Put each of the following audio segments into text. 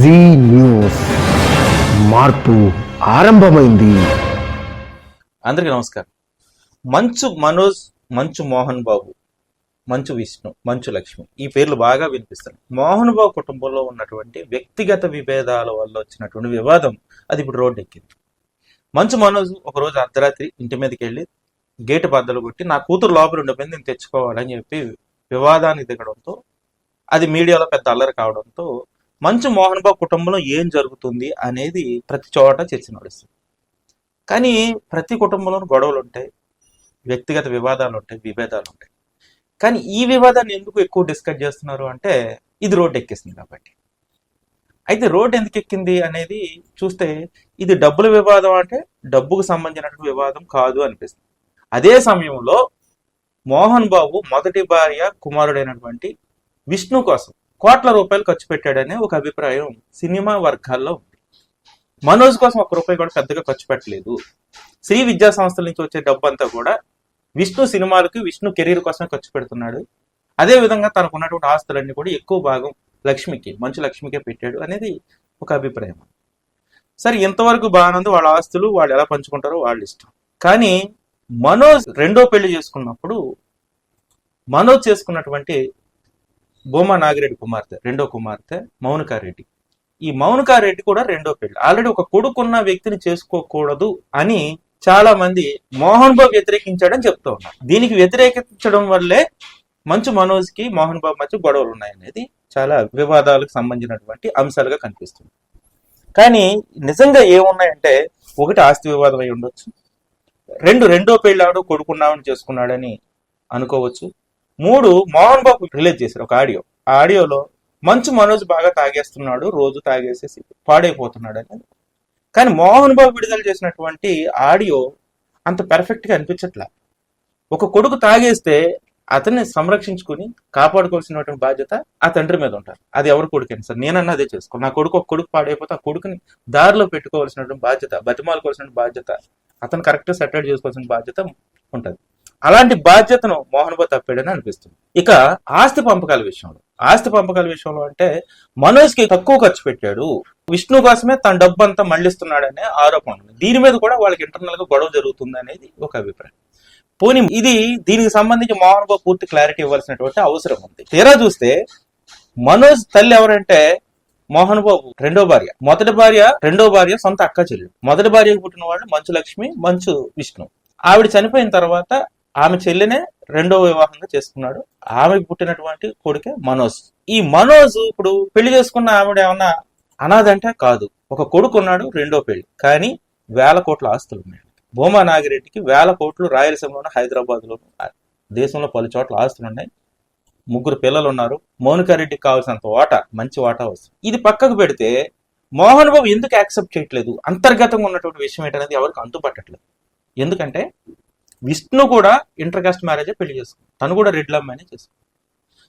G news మార్పు ఆరంభమైంది. అందరికీ నమస్కారం. మంచు మనోజ్ మంచు మోహన్ బాబు మంచు విష్ణు మంచు లక్ష్మి ఈ పేర్లు బాగా వినిపిస్తున్నాయి. మోహన్ బాబు కుటుంబంలో ఉన్నటువంటి వ్యక్తిగత విభేదాల వల్ల వచ్చినటువంటి వివాదం అది ఇప్పుడు రోడ్డు ఎక్కింది. మంచు మనోజ్ ఒకరోజు అర్ధరాత్రి ఇంటి మీదకి వెళ్ళి గేటు బద్దలు కొట్టి నా కూతురు లోపల ఉండిపోయింది నేను తెచ్చుకోవాలని చెప్పి వివాదానికి దిగడంతో అది మీడియాలో పెద్ద అల్లరి కావడంతో మంచు మోహన్ బాబు కుటుంబంలో ఏం జరుగుతుంది అనేది ప్రతి చోట చర్చ నడుస్తుంది. కానీ ప్రతి కుటుంబంలోనూ గొడవలు ఉంటాయి వ్యక్తిగత వివాదాలు ఉంటాయి విభేదాలు ఉంటాయి. కానీ ఈ వివాదాన్ని ఎందుకు ఎక్కువ డిస్కస్ చేస్తున్నారు అంటే ఇది రోడ్డు ఎక్కేసింది కాబట్టి. అయితే రోడ్డు ఎందుకు ఎక్కింది అనేది చూస్తే ఇది డబ్బుల వివాదం అంటే డబ్బుకు సంబంధించినటువంటి వివాదం కాదు అనిపిస్తుంది. అదే సమయంలో మోహన్ బాబు మొదటి భార్య కుమారుడైనటువంటి విష్ణు కోసం కోట్ల రూపాయలు ఖర్చు పెట్టాడనే ఒక అభిప్రాయం సినిమా వర్గాల్లో ఉంది. మనోజ్ కోసం ఒక్క రూపాయి కూడా పెద్దగా ఖర్చు పెట్టలేదు. శ్రీ విద్యా సంస్థల నుంచి వచ్చే డబ్బు అంతా కూడా విష్ణు సినిమాలకి విష్ణు కెరీర్ కోసమే ఖర్చు పెడుతున్నాడు. అదే విధంగా తనకు ఉన్నటువంటి ఆస్తులన్నీ కూడా ఎక్కువ భాగం లక్ష్మికి మంచు లక్ష్మికే పెట్టాడు అనేది ఒక అభిప్రాయం. సరే ఇంతవరకు బాగానందు వాళ్ళ ఆస్తులు వాళ్ళు ఎలా పంచుకుంటారో వాళ్ళ ఇష్టం. కానీ మనోజ్ రెండో పెళ్ళి చేసుకున్నప్పుడు మనోజ్ చేసుకున్నటువంటి బోమా నాగిరెడ్డి కుమార్తె రెండో కుమార్తె మౌనికారెడ్డి. ఈ మౌనికారెడ్డి కూడా రెండో పెళ్ళి. ఆల్రెడీ ఒక కొడుకున్న వ్యక్తిని చేసుకోకూడదు అని చాలా మంది మోహన్ బాబు వ్యతిరేకించాడని చెప్తూ ఉన్నారు. దీనికి వ్యతిరేకించడం వల్లే మంచు మనోజ్కి మోహన్ బాబు మధ్య గొడవలు ఉన్నాయనేది చాలా వివాదాలకు సంబంధించినటువంటి అంశాలుగా కనిపిస్తుంది. కానీ నిజంగా ఏమున్నాయంటే ఒకటి ఆస్తి వివాదం అయి ఉండొచ్చు. రెండు రెండో పెళ్ళాడు కొడుకున్నామని చేసుకున్నాడని అనుకోవచ్చు. మూడు మోహన్ బాబు రిలీజ్ చేశారు ఒక ఆడియో. ఆ ఆడియోలో మంచు మనోజ్ బాగా తాగేస్తున్నాడు రోజు తాగేసేసి పాడైపోతున్నాడు అని. కానీ మోహన్ బాబు విడుదల చేసినటువంటి ఆడియో అంత పెర్ఫెక్ట్గా అనిపించట్లా. ఒక కొడుకు తాగేస్తే అతన్ని సంరక్షించుకుని కాపాడుకోవాల్సినటువంటి బాధ్యత ఆ తండ్రి మీద ఉంటారు. అది ఎవరు కొడుకైనా సార్. నేనన్నా అదే చేసుకో నా కొడుకు ఒక కొడుకు పాడైపోతే ఆ కొడుకుని దారిలో పెట్టుకోవాల్సినటువంటి బాధ్యత బతిమాలుకోవాల్సిన బాధ్యత అతను కరెక్ట్ సెటిల్ చేసుకోవాల్సిన బాధ్యత ఉంటుంది. అలాంటి బాధ్యతను మోహన్ బాబు తప్పాడని అనిపిస్తుంది. ఇక ఆస్తి పంపకాల విషయంలో. ఆస్తి పంపకాల విషయంలో అంటే మనోజ్కి తక్కువ ఖర్చు పెట్టాడు. విష్ణు కోసమే తన డబ్బు అంతా మళ్ళిస్తున్నాడనే ఆరోపణ ఉంది. దీని మీద కూడా వాళ్ళకి ఇంటర్నల్గా గొడవ జరుగుతుంది అనేది ఒక అభిప్రాయం. పోనీ ఇది దీనికి సంబంధించి మోహన్ బాబు పూర్తి క్లారిటీ ఇవ్వాల్సినటువంటి అవసరం ఉంది. తీరా చూస్తే మనోజ్ తల్లి ఎవరంటే మోహన్ బాబు రెండో భార్య. మొదటి భార్య రెండో భార్య సొంత అక్క చెల్లెలు. మొదటి భార్యకు పుట్టిన వాళ్ళు మంచు లక్ష్మి మంచు విష్ణు. ఆవిడ చనిపోయిన తర్వాత ఆమె చెల్లినే రెండో వివాహంగా చేసుకున్నాడు. ఆమెకు పుట్టినటువంటి కొడుకే మనోజ్. ఈ మనోజ్ ఇప్పుడు పెళ్ళి చేసుకున్న ఆవిడ ఏమన్నా అనాథంటే కాదు. ఒక కొడుకు ఉన్నాడు రెండో పెళ్ళి. కానీ వేల కోట్ల ఆస్తులు ఉన్నాయి. భూమా నాగిరెడ్డికి వేల కోట్లు రాయలసీమలోను హైదరాబాద్లోను దేశంలో పలు చోట్ల ఆస్తులు ఉన్నాయి. ముగ్గురు పిల్లలు ఉన్నారు. మౌనికారెడ్డికి కావాల్సినంత వాటా మంచి వాటా వస్తుంది. ఇది పక్కకు పెడితే మోహన్ బాబు ఎందుకు యాక్సెప్ట్ చేయట్లేదు? అంతర్గతంగా ఉన్నటువంటి విషయం ఏంటనేది ఎవరికి అంతుపట్టట్లేదు. ఎందుకంటే విష్ణు కూడా ఇంటర్ కాస్ట్ మ్యారేజ్ పెళ్ళి చేసుకుంది. తను కూడా రెడ్ల అమ్మాయినే చేసుకుంది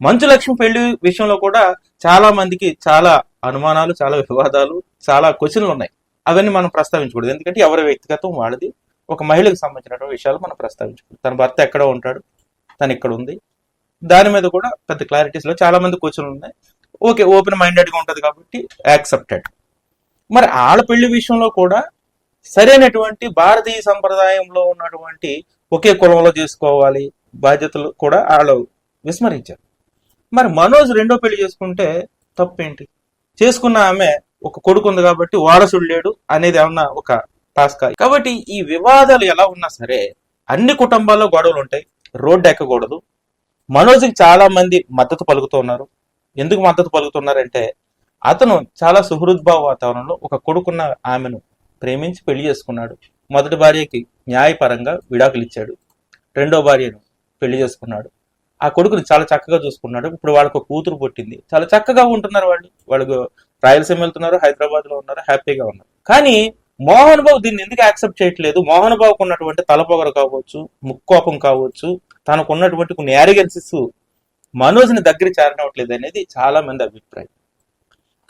మంచు లక్ష్మి పెళ్ళి విషయంలో కూడా చాలా మందికి చాలా అనుమానాలు చాలా వివాదాలు చాలా క్వశ్చన్లు ఉన్నాయి. అవన్నీ మనం ప్రస్తావించకూడదు. ఎందుకంటే ఎవరి వ్యక్తిగతం వాళ్ళది. ఒక మహిళకు సంబంధించినటువంటి విషయాలు మనం ప్రస్తావించకూడదు. తన భర్త ఎక్కడ ఉంటాడు. తను ఇక్కడ ఉంది. దాని మీద కూడా పెద్ద క్లారిటీస్లో చాలా మంది క్వశ్చన్లు ఉన్నాయి. ఓకే ఓపెన్ మైండెడ్గా ఉంటుంది కాబట్టి యాక్సెప్టెడ్. మరి ఆళ్ళ పెళ్ళి విషయంలో కూడా సరైనటువంటి భారతీయ సంప్రదాయంలో ఉన్నటువంటి ఒకే కులంలో చేసుకోవాలి. బాధ్యతలు కూడా వాళ్ళు విస్మరించారు. మరి మనోజ్ రెండో పెళ్ళి చేసుకుంటే తప్పేంటి? చేసుకున్న ఆమె ఒక కొడుకు ఉంది కాబట్టి వారసుడు లేడు అనేది ఏమన్నా ఒక టాస్క్? కాబట్టి ఈ వివాదాలు ఎలా ఉన్నా సరే అన్ని కుటుంబాల్లో గొడవలు ఉంటాయి రోడ్డు ఎక్కకూడదు. మనోజ్కి చాలా మంది మద్దతు పలుకుతున్నారు. ఎందుకు మద్దతు పలుకుతున్నారంటే అతను చాలా సుహృద్భావ వాతావరణంలో ఒక కొడుకున్న ఆమెను ప్రేమించి పెళ్ళి చేసుకున్నాడు. మొదటి భార్యకి న్యాయపరంగా విడాకులు ఇచ్చాడు రెండో భార్యను పెళ్ళి చేసుకున్నాడు. ఆ కొడుకుని చాలా చక్కగా చూసుకున్నాడు. ఇప్పుడు వాళ్ళకు కూతురు పుట్టింది. చాలా చక్కగా ఉంటున్నారు వాళ్ళు. వాళ్ళు రాయలసీమ వెళ్తున్నారు హైదరాబాద్లో ఉన్నారు హ్యాపీగా ఉన్నారు. కానీ మోహన్ బాబు దీన్ని ఎందుకు యాక్సెప్ట్ చేయట్లేదు? మోహన్ బాబుకు ఉన్నటువంటి తలపొగరు కావచ్చు ముక్కోపం కావచ్చు తనకు ఉన్నటువంటి కొన్ని యారిగెన్సెస్ మనోజ్ని దగ్గర చేరనవట్లేదు అనేది చాలా మంది అభిప్రాయం.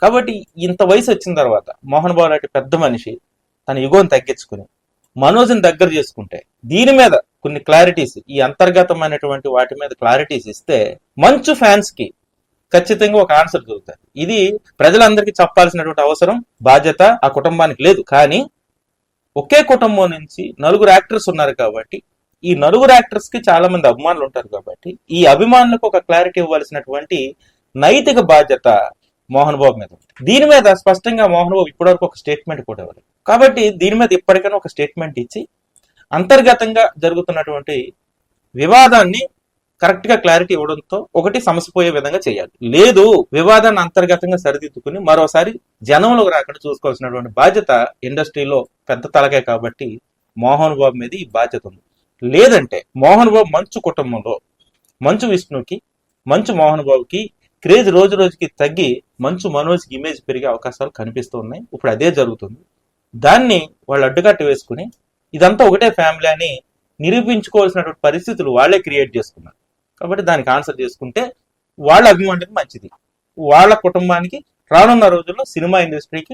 కాబట్టి ఇంత వయసు వచ్చిన తర్వాత మోహన్ బాబు లాంటి పెద్ద మనిషి తన యుగోని తగ్గించుకుని మనోజ్ని దగ్గర చేసుకుంటే దీని మీద కొన్ని క్లారిటీస్ ఈ అంతర్గతమైనటువంటి వాటి మీద క్లారిటీస్ ఇస్తే మంచు ఫ్యాన్స్కి ఖచ్చితంగా ఒక ఆన్సర్ దొరుకుతుంది. ఇది ప్రజలందరికీ చెప్పాల్సినటువంటి అవసరం బాధ్యత ఆ కుటుంబానికి లేదు. కానీ ఒకే కుటుంబం నుంచి నలుగురు యాక్టర్స్ ఉన్నారు కాబట్టి ఈ నలుగురు యాక్టర్స్కి చాలా మంది అభిమానులు ఉంటారు కాబట్టి ఈ అభిమానులకు ఒక క్లారిటీ ఇవ్వాల్సినటువంటి నైతిక బాధ్యత మోహన్ బాబు మీద ఉంది. దీని మీద స్పష్టంగా మోహన్ బాబు ఇప్పటివరకు ఒక స్టేట్మెంట్ కూడా ఇవ్వలేదు. కాబట్టి దీని మీద ఇప్పటికైనా ఒక స్టేట్మెంట్ ఇచ్చి అంతర్గతంగా జరుగుతున్నటువంటి వివాదాన్ని కరెక్ట్గా క్లారిటీ ఇవ్వడంతో ఒకటి సమస్య పోయే విధంగా చేయాలి. లేదు వివాదాన్ని అంతర్గతంగా సరిదిద్దుకుని మరోసారి జనంలోకి రాకుండా చూసుకోవాల్సినటువంటి బాధ్యత ఇండస్ట్రీలో పెద్ద తలకే కాబట్టి మోహన్ బాబు మీద ఈ బాధ్యత ఉంది. లేదంటే మోహన్ బాబు మంచు కుటుంబంలో మంచు విష్ణుకి మంచు మోహన్ బాబుకి క్రేజ్ రోజు రోజుకి తగ్గి మంచు మనోజ్కి ఇమేజ్ పెరిగే అవకాశాలు కనిపిస్తూ ఉన్నాయి. ఇప్పుడు అదే జరుగుతుంది. దాన్ని వాళ్ళు అడ్డుకట్ట వేసుకుని ఇదంతా ఒకటే ఫ్యామిలీ అని నిరూపించుకోవాల్సినటువంటి పరిస్థితులు వాళ్ళే క్రియేట్ చేసుకున్నారు. కాబట్టి దానికి ఆన్సర్ చేసుకుంటే వాళ్ళ అభిమానులకు మంచిది. వాళ్ళ కుటుంబానికి రానున్న రోజుల్లో సినిమా ఇండస్ట్రీకి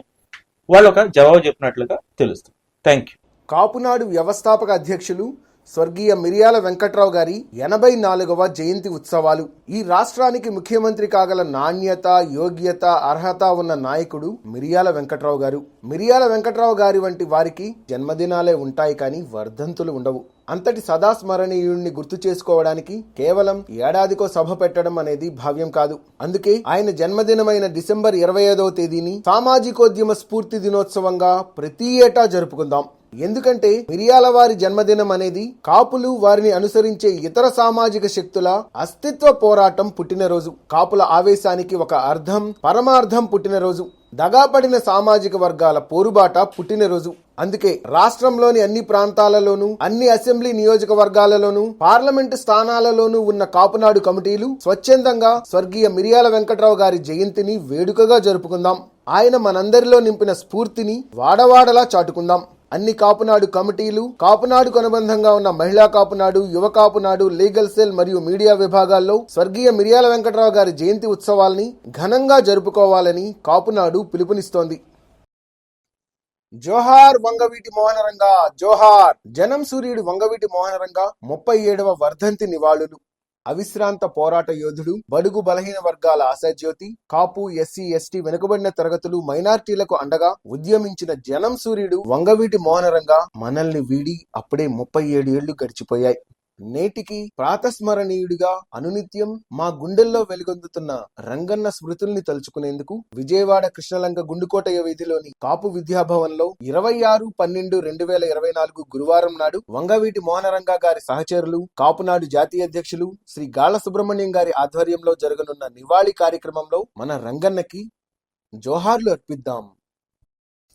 వాళ్ళు ఒక జవాబు చెప్పినట్లుగా తెలుస్తుంది. థ్యాంక్ యూ కాపునాడు వ్యవస్థాపక అధ్యక్షులు స్వర్గీయ మిరియాల వెంకట్రావు గారి ఎనభై నాలుగవ జయంతి ఉత్సవాలు. ఈ రాష్ట్రానికి ముఖ్యమంత్రి కాగల నాణ్యత యోగ్యత అర్హత ఉన్న నాయకుడు మిరియాల వెంకట్రావు గారు. మిరియాల వెంకట్రావు గారి వంటి వారికి జన్మదినాలే ఉంటాయి కానీ వర్ధంతులు ఉండవు. అంతటి సదాస్మరణీయుణ్ణి గుర్తు చేసుకోవడానికి కేవలం ఏడాదికో సభ పెట్టడం అనేది భావ్యం కాదు. అందుకే ఆయన జన్మదినమైన డిసెంబర్ ఇరవై ఐదవ తేదీని సామాజికోద్యమ స్ఫూర్తి దినోత్సవంగా ప్రతి ఏటా జరుపుకుందాం. ఎందుకంటే మిరియాల వారి జన్మదినం అనేది కాపులు వారిని అనుసరించే ఇతర సామాజిక శక్తుల అస్తిత్వ పోరాటం పుట్టినరోజు. కాపుల ఆవేశానికి ఒక అర్థం పరమార్థం పుట్టినరోజు. దగాపడిన సామాజిక వర్గాల పోరుబాట పుట్టినరోజు. అందుకే రాష్ట్రంలోని అన్ని ప్రాంతాలలోనూ అన్ని అసెంబ్లీ నియోజకవర్గాలలోనూ పార్లమెంటు స్థానాలలోనూ ఉన్న కాపునాడు కమిటీలు స్వచ్ఛందంగా స్వర్గీయ మిరియాల వెంకట్రావు గారి జయంతిని వేడుకగా జరుపుకుందాం. ఆయన మనందరిలో నింపిన స్ఫూర్తిని వాడవాడలా చాటుకుందాం. అన్ని కాపునాడు కమిటీలు కాపునాడుకు అనుబంధంగా ఉన్న మహిళా కాపునాడు యువ కాపునాడు లీగల్ సెల్ మరియు మీడియా విభాగాల్లో స్వర్గీయ మిరియాల వెంకట్రావు గారి జయంతి ఉత్సవాల్ని ఘనంగా జరుపుకోవాలని కాపునాడు పిలుపునిస్తోంది. జోహార్ వంగవీటి మోహనరంగా జోహార్ జనం సూర్యుడు వంగవీటి మోహనరంగ ముప్పై ఏడవ వర్ధంతి నివాళులు. అవిశ్రాంత పోరాట యోధుడు బడుగు బలహీన వర్గాల ఆశాజ్యోతి కాపు ఎస్సీ ఎస్టీ వెనుకబడిన తరగతులు మైనార్టీలకు అండగా ఉద్యమించిన జనం సూర్యుడు వంగవీటి మోహనరంగ మనల్ని వీడి అప్పుడే ముప్పై ఏడు ఏళ్ళు గడిచిపోయాయి. నేటికి ప్రాతస్మరణీయుడిగా అనునిత్యం మా గుండెల్లో వెలుగొందుతున్న రంగన్న స్మృతుల్ని తలుచుకునేందుకు విజయవాడ కృష్ణలంక గుండుకోటయ్య వీధిలోని కాపు విద్యాభవన్లో ఇరవై ఆరు పన్నెండు రెండు వేల ఇరవై నాలుగు గురువారం నాడు వంగవీటి మోహనరంగ గారి సహచరులు కాపునాడు జాతీయ అధ్యక్షులు శ్రీ గాళ్ళ సుబ్రహ్మణ్యం గారి ఆధ్వర్యంలో జరగనున్న నివాళి కార్యక్రమంలో మన రంగన్నకి జోహార్లు అర్పిద్దాం.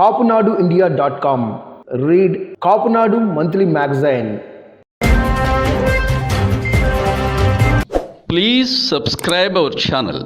kapunaduindia.com. Read Kapunadu Monthly Magazine. Please subscribe our channel.